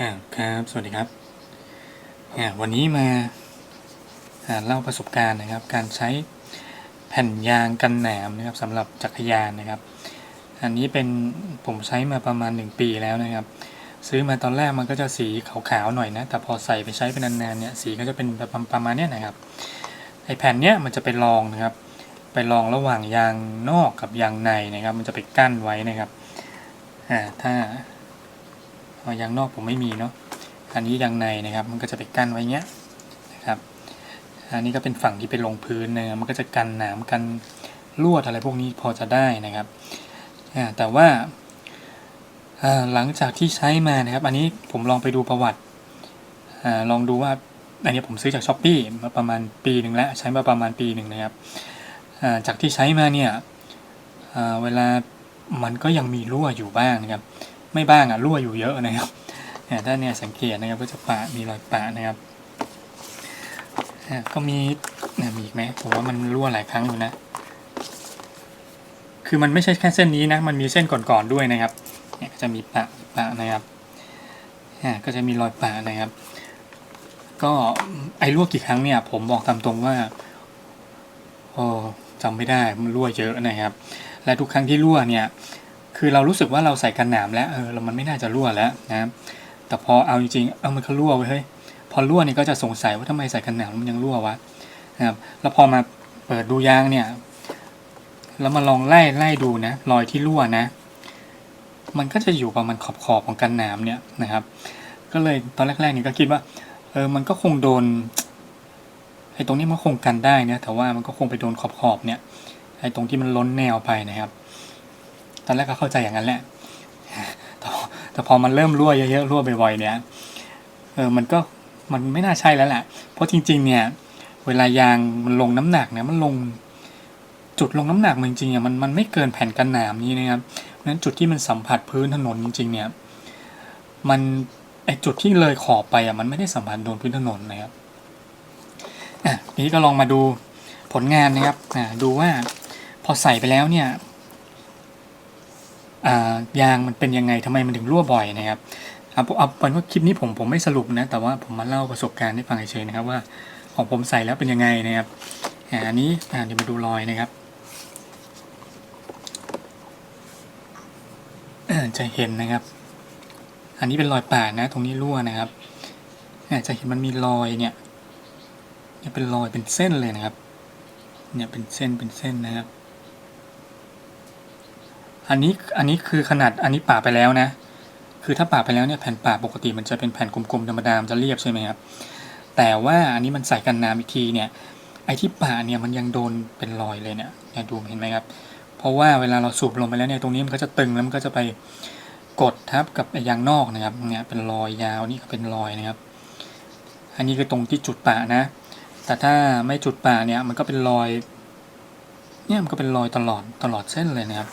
อ่าครับ สวัสดีครับอ่าวันนี้มาอ่าเล่าประสบการณ์นะครับ การใช้แผ่นยางกันหนามนะครับสำหรับจักรยานนะครับ อันนี้เป็นผมใช้มาประมาณ 1 ปีแล้วนะครับ ซื้อมาตอนแรกมันก็จะสีขาวๆหน่อยนะ แต่พอใส่ไปใช้เป็นนานๆเนี่ยสีก็จะเป็นแบบประมาณเนี้ยนะครับไอแผ่นเนี้ยมันจะไปรองนะครับ ไปรองระหว่างยางนอกกับยางในนะครับ มันจะไปกั้นไว้นะครับอ่าถ้า ยางนอกผมไม่มีเนาะอันนี้ยางในนะครับ มันก็จะไปกั้นไว้เงี้ยนะครับอันนี้ก็เป็นฝั่งที่ไปลงพื้นนะมันก็จะกันหนามกันลวดอะไรพวกนี้พอจะได้นะครับแต่ว่าหลังจากที่ใช้มานะครับ อันนี้ผมลองไปดูประวัติอลองดูว่าอันนี้ผมซื้อจากช้อปปี้มาประมาณปีหนึ่งแล้วใช้มาประมาณปีหนึ่งนะครับจากที่ใช้มาเนี่ยเวลามันก็ยังมีรั่วอยู่บ้างนะครับ ไม่บ้างอะรั่วอยู่เยอะนะครับเนี่ยถ้าเนี่ยสังเกตนะครับก็จะปะมีรอยปะนะครับอะก็มีเนี่ยมีอีกไหมผมว่ามันรั่วหลายครั้งอยู่นะ คือมันไม่ใช่แค่เส้นนี้นะ มันมีเส้นก่อนๆด้วยนะครับ เนี่ยก็จะมีปะปะนะครับอะก็จะมีรอยปะนะครับ ก็ไอ้รั่วกี่ครั้งเนี่ย ผมบอกตามตรงว่าโอ้จำไม่ได้มันรั่วเยอะนะครับ และทุกครั้งที่รั่วเนี่ย คือเรารู้สึกว่าเราใส่กันหนามแล้วเออเรามันไม่น่าจะรั่วแล้วนะแต่พอเอาจริงๆเอามันก็รั่วเว้ยเฮ้ยพอรั่วนี่ก็จะสงสัยว่าทำไมใส่กันหนามมันยังรั่ววะนะครับแล้วพอมาเปิดดูยางเนี่ยแล้วมาลองไล่ไล่ดูนะรอยที่รั่วนะ มันก็จะอยู่ประมาณขอบขอบของกันหนามเนี่ยนะครับ ก็เลยตอนแรกๆเนี่ยก็คิดว่าเออมันก็คงโดนไอ้ตรงนี้มันคงกันได้นะแต่ว่ามันก็คงไปโดนขอบขอบเนี่ยไอ้ตรงที่มันล้นแนวไปนะครับ ตอนแรกก็เข้าใจอย่างนั้นแหละแต่พอแต่พอมันเริ่มรั่วเยอะๆรั่วบ่อยๆเนี่ยเออมันก็มันไม่น่าใช่แล้วแหละเพราะจริง ๆ เนี่ย เวลายางมันลงน้ำหนักเนี่ยมันลงจุดลงน้ำหนักมันจริงๆอะมันมันไม่เกินแผ่นกันหนามนี้นะครับเพราะฉะนั้นจุดที่มันสัมผัสพื้นถนนจริง ๆ เนี่ยมันไอจุดที่เลยขอบไปอะมันไม่ได้สัมผัสโดนพื้นถนนนะครับอะนี้ก็ลองมาดูผลงานนะครับอ่าดูว่าพอใส่ไปแล้วเนี่ย ยางมันเป็นยังไงทำไมมันถึงรั่วบ่อยนะครับเอาเอาเป็นว่าคลิปนี้ผมผมไม่สรุปนะ แต่ว่าผมมาเล่าประสบการณ์ให้ฟังเฉยๆนะครับว่าของผมใส่แล้วเป็นยังไงนะครับอันนี้เดี๋ยวมาดูรอยนะครับจะเห็นนะครับ อันนี้เป็นรอยปาดนะ ตรงนี้รั่วนะครับจะเห็นมันมีรอยเนี่ยเนี่ยเป็นรอยเป็นเส้นเลยนะครับ เนี่ยเป็นเส้นเป็นเส้นนะครับ อันนี้อันนี้คือขนาดอันนี้ป่าไปแล้วนะ คือถ้าป่าไปแล้วเนี่ยแผ่นป่าปกติมันจะเป็นแผ่นกลมๆธรรมดามจะเรียบใช่ไหมครับ แต่ว่าอันนี้มันใส่กันน้ำอีกทีเนี่ยไอ้ที่ป่าเนี่ยมันยังโดนเป็นรอยเลยเนี่ยเนี่ยดูเห็นไหมครับ เพราะว่าเวลาเราสูบลงไปแล้วเนี่ยตรงนี้มันก็จะตึงแล้วมันก็จะไปกดทับกับไอ้ยางนอกนะครับเนี่ยเป็นรอยยาวนี่ก็เป็นรอยนะครับ อันนี้คือตรงที่จุดป่านะ แต่ถ้าไม่จุดป่าเนี่ยมันก็เป็นรอยเนี่ยมันก็เป็นรอยตลอดตลอดเส้นเลยนะครับ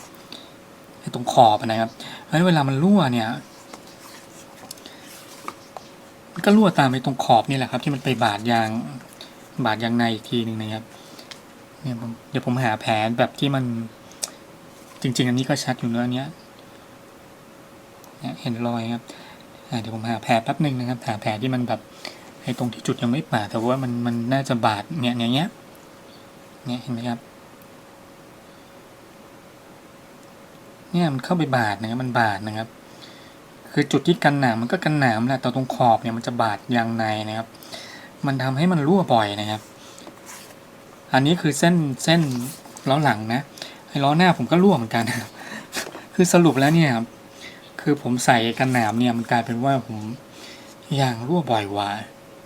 ตรงขอบนะครับเพราะฉะนั้นเวลามันรั่วเนี่ยมันก็รั่วตามไปตรงขอบนี่แหละครับ ที่มันไปบาดยางบาดยางในอีกทีหนึ่งนะครับเนี่ยผมเดี๋ยวผมหาแผลแบบที่มันจริง ๆ อันนี้ก็ชัดอยู่เนื้อเนี้ยเนี่ยเห็นรอยครับเดี๋ยวผมหาแผลแป๊บหนึ่งนะครับ หาแผลที่มันแบบไอ้ตรงที่จุดยังไม่บาดแต่ว่ามันมันน่าจะบาดเนี่ยอย่างเงี้ยเนี่ยเห็นไหมครับ เนี่ยมันเข้าไปบาดนะครับมันบาดนะครับ คือจุดที่กันหนามมันก็กันหนามแหละแต่ตรงขอบเนี่ยมันจะบาดยางในนะครับ มันทำให้มันรั่วบ่อยนะครับ อันนี้คือเส้นเส้นล้อหลังนะไอ้ล้อหน้าผมก็รั่วเหมือนกันนะครับคือสรุปแล้วเนี่ยครับคือผมใส่กันหนามเนี่ยมันกลายเป็นว่าผมยางรั่วบ่อยกว่า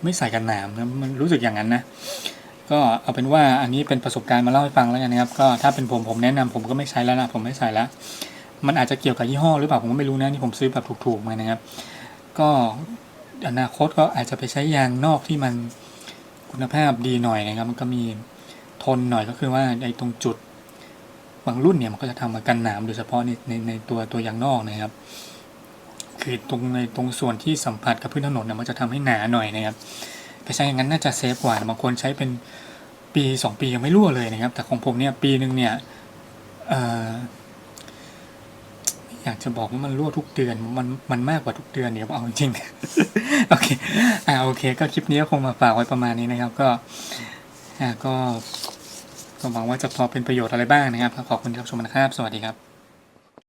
ไม่ใส่กันหนามนะมันรู้สึกอย่างนั้นนะก็เอาเป็นว่าอันนี้เป็นประสบการณ์มาเล่าให้ฟังแล้วกันนะครับ ก็ถ้าเป็นผมผมแนะนำผมก็ไม่ใช้แล้วนะผมไม่ใส่แล้ว มันอาจจะเกี่ยวกับยี่ห้อหรือเปล่าผมก็ไม่รู้นะนี่ผมซื้อแบบถูกๆมานะครับ ก็อนาคตก็อาจจะไปใช้ยางนอกที่มันคุณภาพดีหน่อยนะครับ มันก็มีทนหน่อยก็คือว่าไอ้ตรงจุดบางรุ่นเนี่ยมันก็จะทำมากันหนามโดยเฉพาะในในในตัวตัวยางนอกนะครับ คือตรงในตรงส่วนที่สัมผัสกับพื้นถนนเนี่ยมันจะทำให้หนาหน่อยนะครับ ไปใช้อย่างนั้นน่าจะเซฟกว่าบางคนใช้เป็นปีสองปียังไม่รั่วเลยนะครับ แต่ของผมเนี่ยปีหนึ่งเนี่ย อยากจะบอกว่ามันรั่วทุกเดือน มันมันมากกว่าทุกเดือนเดี๋ยวเอาจริงโอเคอ่าโอเค ก็คลิปนี้ก็คงมาฝากไว้ประมาณนี้นะครับ ก็อ่าก็ก็หวังว่าจะพอเป็นประโยชน์อะไรบ้างนะครับขอบคุณที่รับชมนะครับ สวัสดีครับ